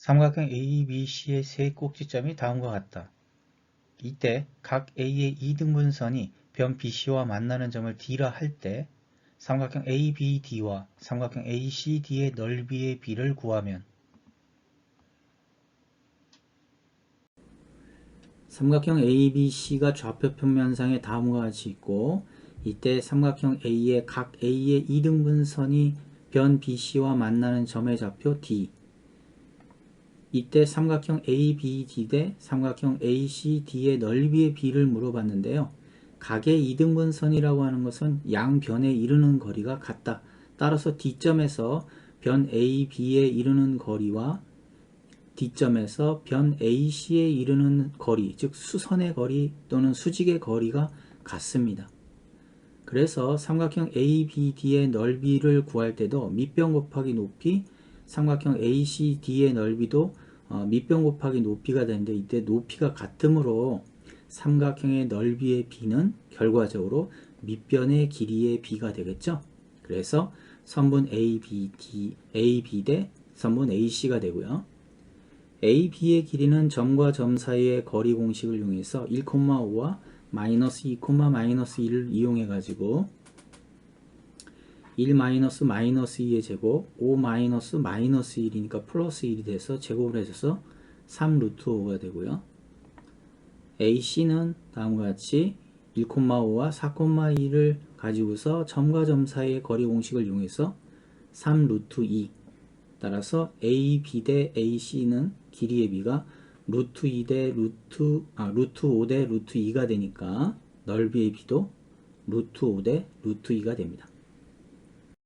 삼각형 ABC의 세 꼭지점이 다음과 같다. 이때 각 A의 이등분선이 변 BC와 만나는 점을 D라 할 때 삼각형 ABD와 삼각형 ACD의 넓이의 비를 구하면 삼각형 ABC가 좌표 평면상에 다음과 같이 있고 이때 삼각형 A의 각 A의 이등분선이 변 BC와 만나는 점의 좌표 D 이때 삼각형 ABD 대 삼각형 ACD의 넓이의 비를 물어봤는데요. 각의 이등분선이라고 하는 것은 양 변에 이르는 거리가 같다. 따라서 D점에서 변 AB에 이르는 거리와 D점에서 변 AC에 이르는 거리, 즉 수선의 거리 또는 수직의 거리가 같습니다. 그래서 삼각형 ABD의 넓이를 구할 때도 밑변 곱하기 높이, 삼각형 ACD의 넓이도 어, 밑변 곱하기 높이가 되는데 이때 높이가 같으므로 삼각형의 넓이의 비는 결과적으로 밑변의 길이의 비가 되겠죠. 그래서 선분 ABD, AB 대 선분 AC가 되고요. AB의 길이는 점과 점 사이의 거리 공식을 이용해서 1,5와 마이너스 2, 마이너스 1을 이용해 가지고 1 마이너스 마이너스 2의 제곱 5 마이너스 마이너스 1이니까 플러스 1이 돼서 제곱을 해줘서 3 루트 5가 되고요. AC는 다음과 같이 1,5와 4,2를 가지고서 점과 점 사이의 거리 공식을 이용해서 3 루트 2 따라서 AB 대 AC는 길이의 비가 루트 2 대 루트 아 루트 5 대 루트 2가 되니까 넓이의 비도 루트 5 대 루트 2가 됩니다.